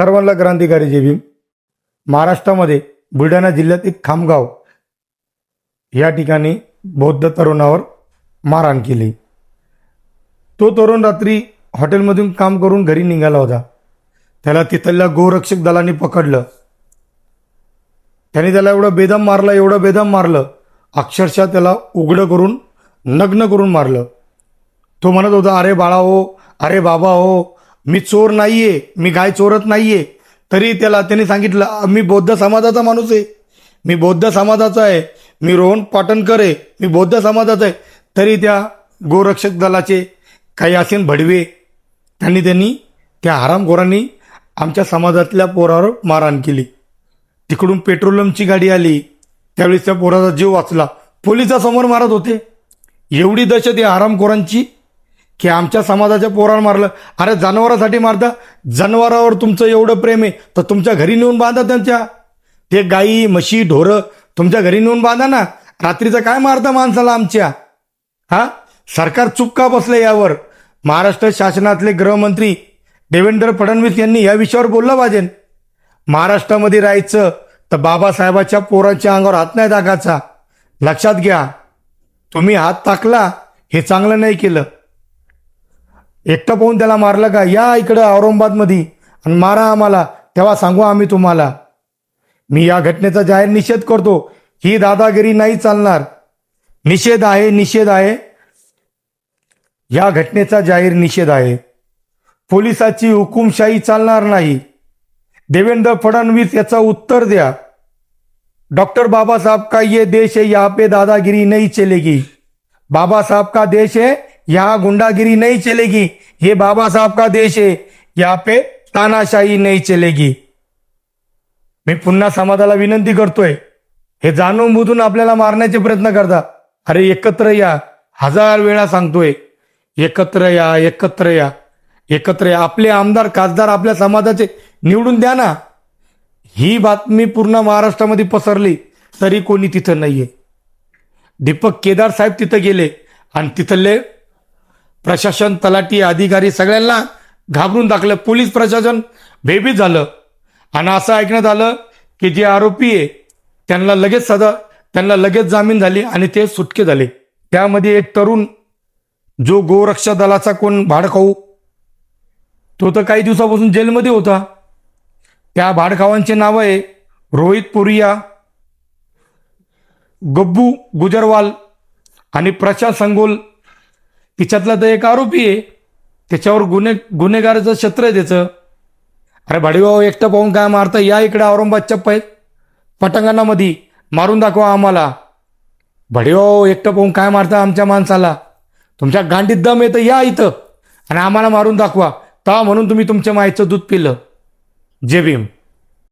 सर्वांना क्रांतिकारी जय भीम महाराष्ट्रामध्ये बुलढाणा जिल्ह्यात एक खामगाव या ठिकाणी बौद्ध तरुणावर मारहाण केली. तो तरुण रात्री हॉटेलमधून काम करून घरी निघाला होता. त्याला तिथल्या गोरक्षक दलाने पकडलं. त्याने त्याला एवढं बेदम मारलं एवढं बेदम मारलं. अक्षरशः त्याला उघडं करून नग्न करून मारलं. तो म्हणत होता अरे बाळा हो अरे बाबा हो मी चोर नाहीये मी गाय चोरत नाहीये. तरी त्याला त्यांनी सांगितलं मी बौद्ध समाजाचा माणूस आहे. मी बौद्ध समाजाचा आहे. मी रोहन पाटणकर आहे. मी बौद्ध समाजाचा आहे. तरी त्या गोरक्षक दलाचे काही असेन भडवे त्यांनी त्यांनी त्या हरामखोरांनी आमच्या समाजातल्या पोरावर मारहाण केली. तिकडून पेट्रोलियमची गाडी आली. त्यावेळेस त्या पोराचा जीव वाचला. पोलिसासमोर मारत होते. एवढी दहशत या हरामखोरांची की आमच्या समाजाच्या पोराला मारलं. अरे जनावरासाठी मारता. जनावरावर तुमचं एवढं प्रेम आहे तर तुमच्या घरी नेऊन बांधा त्यांच्या. ते गाई म्हशी ढोरं तुमच्या घरी नेऊन बांधा ना. रात्रीचं काय मारता माणसाला आमच्या? हा? सरकार चुप का बसलं यावर? महाराष्ट्र शासनातले गृहमंत्री देवेंद्र फडणवीस यांनी या विषयावर बोललं पाहिजे. महाराष्ट्रामध्ये राहायचं तर बाबासाहेबाच्या पोरांच्या अंगावर हात नाही टाकायचा. लक्षात घ्या. तुम्ही हात टाकला हे चांगलं नाही केलं. एकटं पाहून त्याला मारलं का? या इकडं औरंगाबादमध्ये आणि मारा आम्हाला. तेव्हा सांगू आम्ही तुम्हाला. मी या घटनेचा जाहीर निषेध करतो. ही दादागिरी नाही चालणार. निषेध आहे निषेध आहे. या घटनेचा जाहीर निषेध आहे. पोलिसाची हुकुमशाही चालणार नाही. देवेंद्र फडणवीस याचा उत्तर द्या. डॉक्टर बाबा साहब का ये देश है? यहाँ पे दादागिरी नहीं चलेगी. बाबा साहब का देश है? यहाँ गुंडागिरी नहीं चलेगी। ये बाबा साहब का देश है। यहाँ पे तानाशाही नहीं चलेगी। मी पुन्हा समाजाला विनंती करतोय। हे जाणून बुजून आपल्याला मारण्याचे प्रयत्न करता। अरे एकत्र या. हजार वेळा सांगतोय. एकत्र या एकत्र या. एकत्र या. आपले आमदार खासदार आपल्या समाजाचे निवडून द्या ना. ही बातमी पूर्ण महाराष्ट्रामध्ये पसरली तरी कोणी तिथं नाहीये. दीपक केदार साहेब तिथं गेले आणि तिथले प्रशासन तलाठी अधिकारी सगळ्यांना घाबरून टाकलं. पोलीस प्रशासन भयभीत झालं. आणि असं ऐकण्यात आलं की जे आरोपी आहे त्यांना लगेच सदा त्यांना लगेच जामीन झाली आणि ते सुटके झाले. त्यामध्ये एक तरुण जो गोरक्षा दलाचा कोण भाडखाऊ तो तर काही दिवसापासून जेलमध्ये होता. त्या भाडखावांचे नाव आहे रोहित पुरिया गब्बू गुजरवाल आणि प्रशांत संगोल. तिच्यातला तर एक आरोपी आहे. त्याच्यावर गुन्हे गुन्हेगाराचं छत्र आहे त्याचं. अरे भाडीभाऊ एकटं पाहून काय मारतं? या इकडे औरंगाबादच्या पै पटांगणामध्ये मारून दाखवा आम्हाला. भाडीभाऊ एकटं पाहून काय मारतं आमच्या माणसाला? तुमच्या गांडीत दम येतं या इथं. आणि आम्हाला मारून दाखवा. ता म्हणून तुम्ही तुमच्या माईचं दूध पिलं. जे भीम.